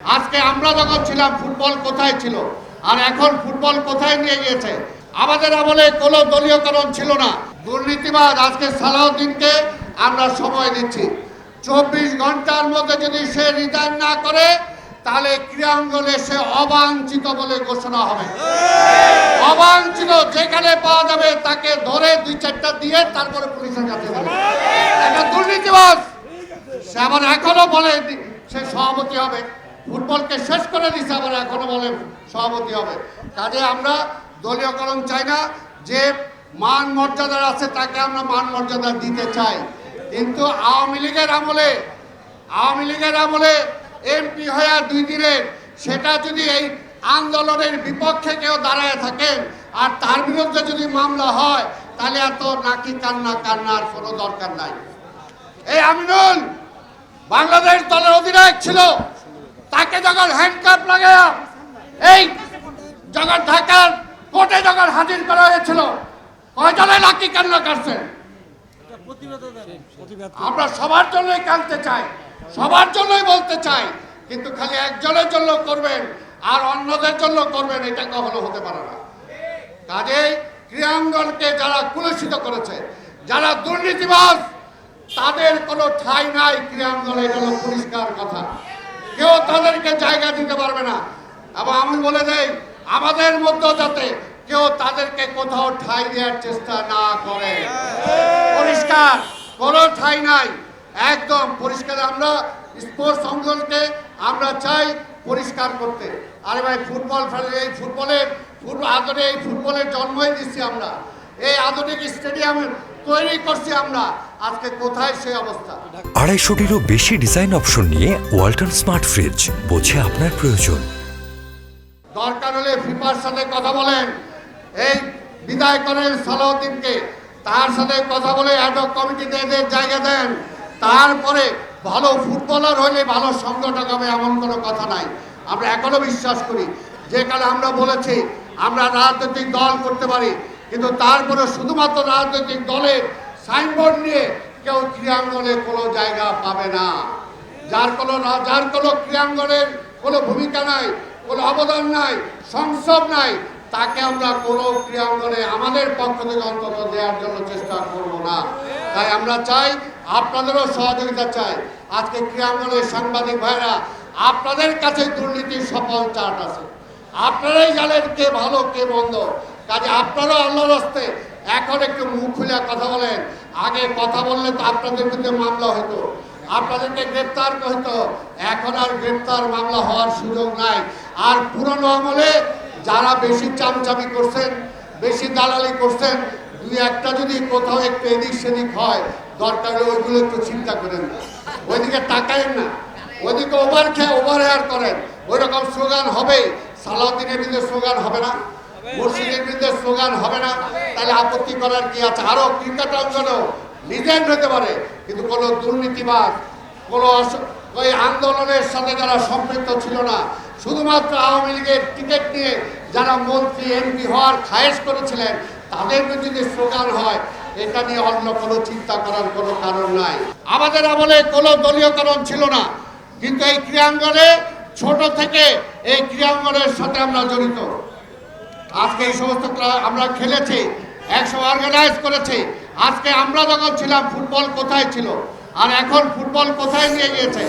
আজকে আমরা যখন ছিলাম, ফুটবল কোথায় ছিল? আর এখন ফুটবল কোথায় নিয়ে গিয়েছে? আমাদের আমলে কোনো দলীয়করণ ছিল না। দুর্নীতিবাদ আজকে সালাউদ্দিনকে আমরা সময় দিচ্ছি। চব্বিশ ঘণ্টার মধ্যে যদি সে রিটার্ন না করে, তাহলে ক্রীড়াঙ্গনে সে অবাঞ্ছিত বলে ঘোষণা হবে। অবাঞ্ছিত যেখানে পাওয়া যাবে, তাকে ধরে দুই চারটা দিয়ে তারপরে পুলিশের কাছে যাবে। সে আবার এখনও বলে সে সভাপতি হবে। ফুটবলকে শেষ করে দিচ্ছে আবার এখনও বলে সভাপতি হবে। কাজে আমরা দলীয়করণ চাই না, যে মান মর্যাদার আছে তাকে আমরা মান মর্যাদা দিতে চাই। কিন্তু আওয়ামী লীগের আমলে, আওয়ামী লীগের আমলে এমপি হয়ে দুই দিনের, সেটা যদি এই আন্দোলনের বিপক্ষে কেউ দাঁড়ায় থাকেন, আর তার বিরুদ্ধে যদি মামলা হয়, তাহলে এত নাকি কান্না, কান্নার কোনো দরকার নাই। এই আমিনুল, বাংলাদেশ দলের অধিনায়ক ছিল। তাকে যখন হ্যান্ডকাপ লাগায়া এই যখন ঢাকার কোর্টে যখন হাজির করা হয়েছিল, কয়জনে লাকি কান্না কাটছে? আমরা সবার জন্যই কাঁদতে চাই, সবার জন্যই বলতে চাই, কিন্তু খালি একজনের জন্য করবেন আর অন্যদের জন্য করবেন, এটা কখনো হতে পারে না। কাজেই ক্রীড়াঙ্গনকে যারা কুলসিত করেছে, যারা দুর্নীতিবাজ, তাদের কোনো ঠাঁই নাই ক্রীড়াঙ্গনে এটা পরিষ্কার কথা। কেউ তাদেরকে জায়গা দিতে পারবে না। এবং আমি বলে দেই, আমাদের মধ্যে যাতে কেউ তাদেরকে কোথাও ঠাঁই দেওয়ার চেষ্টা না করে। পরিষ্কার, কোনো ঠাই নাই। একদম পরিষ্কার। আমরা স্পোর্টস অঙ্গনকে আমরা চাই পরিষ্কার করতে। আরে ভাই, ফুটবল ফেলে এই ফুটবলের, ফুটবল আদরে এই ফুটবলের জন্মই দিচ্ছি আমরা। এই আধুনিক স্টেডিয়াম তৈরি করছি আমরা। আজকে কোথায় সেই অবস্থা? আড়াইশোটিরও বেশি ডিজাইন অপশন নিয়ে ওয়ালটন স্মার্ট ফ্রিজ বোঝে আপনার প্রয়োজন। দরকার হলে ফিফার সাথে কথা বলেন। এই বিদায় করেন সালাউদ্দিনকে। তার সাথে কথা বলে অ্যাডক কমিটিতে এদের জায়গা দেন। তারপরে ভালো ফুটবলার হলে ভালো সংগঠক হবে এমন কোনো কথা নাই। আমরা এখনও বিশ্বাস করি। যেখানে আমরা বলেছি আমরা রাজনৈতিক দল করতে পারি। কিন্তু তারপরে শুধুমাত্র রাজনৈতিক দলের সাইনবোর্ড নিয়ে কেউ ক্রীড়াঙ্গনে কোনো জায়গা পাবে না। যার কোনো যার কোনো ক্রীড়াঙ্গনের কোনো ভূমিকা নাই, কোনো অবদান নাই সংসব নাই, তাকে আমরা কোনো ক্রীড়াঙ্গনে আমাদের পক্ষ থেকে অন্তত দেওয়ার জন্য চেষ্টা করব না। তাই আমরা চাই, আপনাদেরও সহযোগিতা চাই। আজকে ক্রীড়াঙ্গনের সাংবাদিক ভাইরা, আপনাদের কাছে দুর্নীতির সফল চার্ট আছে। আপনারাই জানেন কে ভালো, কে মন্দ। কাজে আপনারাও আল্লাহর হস্তে। এখন একটু মুখ খুলে কথা বলেন। আগে কথা বললে তো আপনাদের বিরুদ্ধে মামলা হতো। আপনাদেরকে গ্রেপ্তার হতো। এখন আর গ্রেপ্তার মামলা হওয়ার সুযোগ নাই। আর পুরনো আমলে যারা বেশি চামচামি করছেন, বেশি দালালি করছেন, দুই একটা যদি কোথাও একটু এদিক সেদিক হয়, দরকার ওইগুলো একটু চিন্তা করেন। ওইদিকে তাকায়েন না। ওইদিকে ওভার খেয়ে, ওভার হেয়ার করেন। ওই রকম স্লোগান হবে। সালাউদ্দিনের বিরুদ্ধে স্লোগান হবে না। মুর্শিদের বিরুদ্ধে স্লোগান হবে না, তাহলে আপত্তি করার কি আছে? আরও ক্রিকেট অঙ্গনেও লিজেন্ড হতে পারে, কিন্তু কোনো দুর্নীতিবাদ কোনো ওই আন্দোলনের সাথে যারা সম্পৃক্ত ছিল না, শুধুমাত্র আওয়ামী লীগের টিকিট নিয়ে যারা মন্ত্রী, এমপি হওয়ার খায়েশ করেছিলেন, তাদের যদি স্লোগান হয়, এটা নিয়ে অন্য কোনো চিন্তা করার কোনো কারণ নাই। আমাদের আমলে কোনো দলীয়করণ ছিল না, কিন্তু এই ক্রীড়াঙ্গনে, ছোট থেকে এই ক্রীড়াঙ্গনের সাথে আমরা জড়িত। আজকে এই সমস্ত আমরা খেলেছি একশো অর্গানাইজ করেছি। আজকে আমরা যখন ছিলাম, ফুটবল কোথায় ছিল? আর এখন ফুটবল কোথায় নিয়ে গিয়েছে?